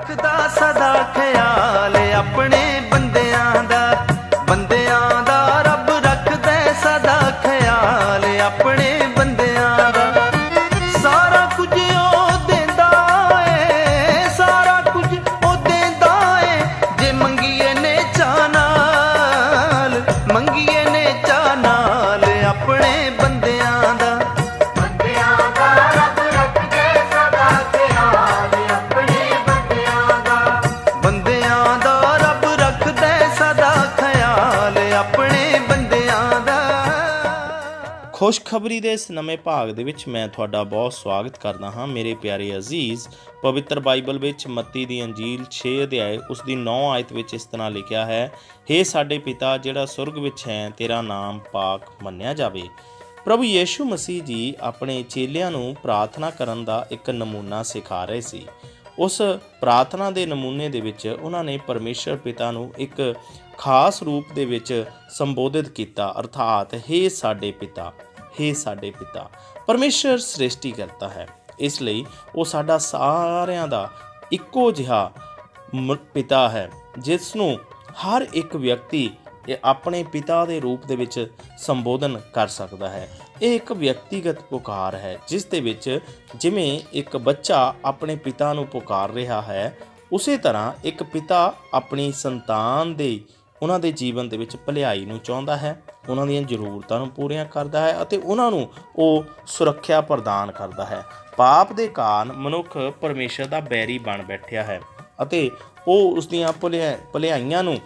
ਰੱਖਦਾ ਸਦਾ ਖਿਆਲ ਆਪਣੇ ਆਪਣੇ ਬੰਦਿਆਂ ਦਾ। ਖੁਸ਼ਖਬਰੀ ਦੇ ਇਸ ਨਵੇਂ ਭਾਗ ਦੇ ਵਿੱਚ ਮੈਂ ਤੁਹਾਡਾ ਬਹੁਤ ਸਵਾਗਤ ਕਰਦਾ ਹਾਂ। ਮੇਰੇ ਪਿਆਰੇ ਅਜ਼ੀਜ਼, ਪਵਿੱਤਰ ਬਾਈਬਲ ਵਿੱਚ ਮੱਤੀ ਦੀ ਅੰਜੀਲ 6 ਅਧਿਆਏ, ਉਸ ਦੀ 9 ਆਇਤ ਵਿੱਚ ਇਸ ਤਰ੍ਹਾਂ ਲਿਖਿਆ ਹੈ हे ਸਾਡੇ ਪਿਤਾ, ਜਿਹੜਾ ਸੁਰਗ ਵਿੱਚ ਹੈ, ਤੇਰਾ ਨਾਮ ਪਾਕ ਮੰਨਿਆ ਜਾਵੇ। ਪ੍ਰਭੂ ਯੇਸ਼ੂ ਮਸੀਹ ਜੀ ਆਪਣੇ ਚੇਲਿਆਂ ਨੂੰ ਪ੍ਰਾਰਥਨਾ ਕਰਨ ਦਾ ਇੱਕ ਨਮੂਨਾ ਸਿਖਾ ਰਹੇ ਸੀ। ਉਸ ਪ੍ਰਾਰਥਨਾ ਦੇ ਨਮੂਨੇ ਦੇ ਵਿੱਚ ਉਹਨਾਂ ਨੇ ਪਰਮੇਸ਼ਰ ਪਿਤਾ ਨੂੰ ਇੱਕ ਖਾਸ ਰੂਪ ਦੇ ਵਿੱਚ ਸੰਬੋਧਿਤ ਕੀਤਾ, ਅਰਥਾਤ हे ਸਾਡੇ ਪਿਤਾ हे ਸਾਡੇ ਪਿਤਾ, ਪਰਮੇਸ਼ਰ ਸ੍ਰਿਸ਼ਟੀ ਕਰਤਾ ਹੈ। ਇਸ ਲਈ ਉਹ ਸਾਡਾ ਸਾਰਿਆਂ ਦਾ ਇੱਕੋ ਜਿਹਾ ਪਿਤਾ ਹੈ ਜਿਸ ਨੂੰ ਹਰ ਇੱਕ ਵਿਅਕਤੀ ਇਹ ਆਪਣੇ ਪਿਤਾ ਦੇ ਰੂਪ ਦੇ ਵਿੱਚ ਸੰਬੋਧਨ ਕਰ ਸਕਦਾ ਹੈ। ਇਹ ਇੱਕ ਵਿਅਕਤੀਗਤ ਪੁਕਾਰ ਹੈ, ਜਿਸ ਦੇ ਵਿੱਚ ਜਿਵੇਂ ਇੱਕ ਬੱਚਾ ਆਪਣੇ ਪਿਤਾ ਨੂੰ ਪੁਕਾਰ ਰਿਹਾ ਹੈ, ਉਸੇ ਤਰ੍ਹਾਂ ਇੱਕ ਪਿਤਾ ਆਪਣੀ ਸੰਤਾਨ ਦੇ ਉਹਨਾਂ ਦੇ ਜੀਵਨ ਦੇ ਵਿੱਚ ਭਲਾਈ ਨੂੰ ਚਾਹੁੰਦਾ ਹੈ, ਉਹਨਾਂ ਦੀਆਂ ਜ਼ਰੂਰਤਾਂ ਨੂੰ ਪੂਰੀਆਂ ਕਰਦਾ ਹੈ ਅਤੇ ਉਹਨਾਂ ਨੂੰ ਉਹ ਸੁਰੱਖਿਆ ਪ੍ਰਦਾਨ ਕਰਦਾ ਹੈ। ਪਾਪ ਦੇ ਕਾਰਨ ਮਨੁੱਖ ਪਰਮੇਸ਼ਰ ਦਾ ਬੈਰੀ ਬਣ ਬੈਠਿਆ ਹੈ ਅਤੇ ਉਹ ਉਸ ਦੀਆਂ ਭਲਿਆ- ਭਲਾਈਆਂ ਨੂੰ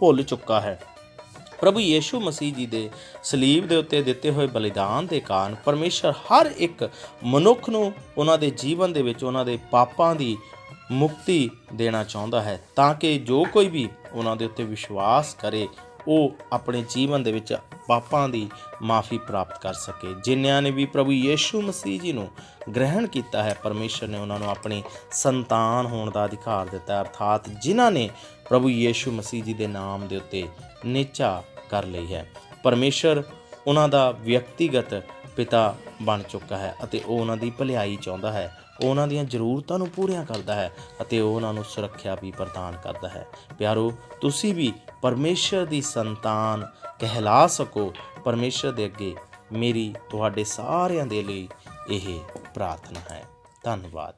ਭੁੱਲ ਚੁੱਕਾ ਹੈ। ਪ੍ਰਭੂ ਯੀਸ਼ੂ ਮਸੀਹ ਜੀ ਦੇ ਸਲੀਬ ਦੇ ਉੱਤੇ ਦਿੱਤੇ ਹੋਏ ਬਲੀਦਾਨ ਦੇ ਕਾਰਨ ਪਰਮੇਸ਼ਰ ਹਰ ਇੱਕ ਮਨੁੱਖ ਨੂੰ ਉਹਨਾਂ ਦੇ ਜੀਵਨ ਦੇ ਵਿੱਚ ਉਹਨਾਂ ਦੇ ਪਾਪਾਂ ਦੀ ਮੁਕਤੀ ਦੇਣਾ ਚਾਹੁੰਦਾ ਹੈ ਤਾਂ ਕਿ ਜੋ ਕੋਈ ਵੀ ਉਹਨਾਂ ਦੇ ਉੱਤੇ ਵਿਸ਼ਵਾਸ ਕਰੇ, ਉਹ ਆਪਣੇ ਜੀਵਨ ਦੇ ਵਿੱਚ ਪਾਪਾਂ ਦੀ ਮਾਫੀ ਪ੍ਰਾਪਤ ਕਰ ਸਕੇ। ਜਿਨ੍ਹਾਂ ਨੇ ਵੀ ਪ੍ਰਭੂ ਯੀਸ਼ੂ ਮਸੀਹ ਜੀ ਨੂੰ ਗ੍ਰਹਿਣ ਕੀਤਾ ਹੈ, ਪਰਮੇਸ਼ਰ ਨੇ ਉਹਨਾਂ ਨੂੰ ਆਪਣੀ ਸੰਤਾਨ ਹੋਣ ਦਾ ਅਧਿਕਾਰ ਦਿੱਤਾ ਅਰਥਾਤ ਜਿਨ੍ਹਾਂ ਨੇ ਪ੍ਰਭੂ ਯੀਸ਼ੂ ਮਸੀਹ ਜੀ ਦੇ ਨਾਮ ਦੇ ਉੱਤੇ ਨਿਚਾ ਕਰ ਲਈ ਹੈ। ਪਰਮੇਸ਼ਰ ਉਹਨਾਂ ਦਾ ਵਿਅਕਤੀਗਤ ਪਿਤਾ ਬਣ ਚੁੱਕਾ ਹੈ ਅਤੇ ਉਹ ਉਹਨਾਂ ਦੀ ਭਲਾਈ ਚਾਹੁੰਦਾ ਹੈ। ਉਹ ਉਹਨਾਂ ਦੀਆਂ ਜ਼ਰੂਰਤਾਂ ਨੂੰ ਪੂਰੀਆਂ ਕਰਦਾ ਹੈ ਅਤੇ ਉਹ ਉਹਨਾਂ ਨੂੰ ਸੁਰੱਖਿਆ ਵੀ ਪ੍ਰਦਾਨ ਕਰਦਾ ਹੈ। ਪਿਆਰੋ, ਤੁਸੀਂ ਵੀ ਪਰਮੇਸ਼ਰ ਦੀ ਸੰਤਾਨ ਕਹਿਲਾ ਸਕੋ। ਪਰਮੇਸ਼ਰ ਦੇ ਅੱਗੇ ਮੇਰੀ ਤੁਹਾਡੇ ਸਾਰਿਆਂ ਦੇ ਲਈ ਇਹ ਪ੍ਰਾਰਥਨਾ ਹੈ। ਧੰਨਵਾਦ।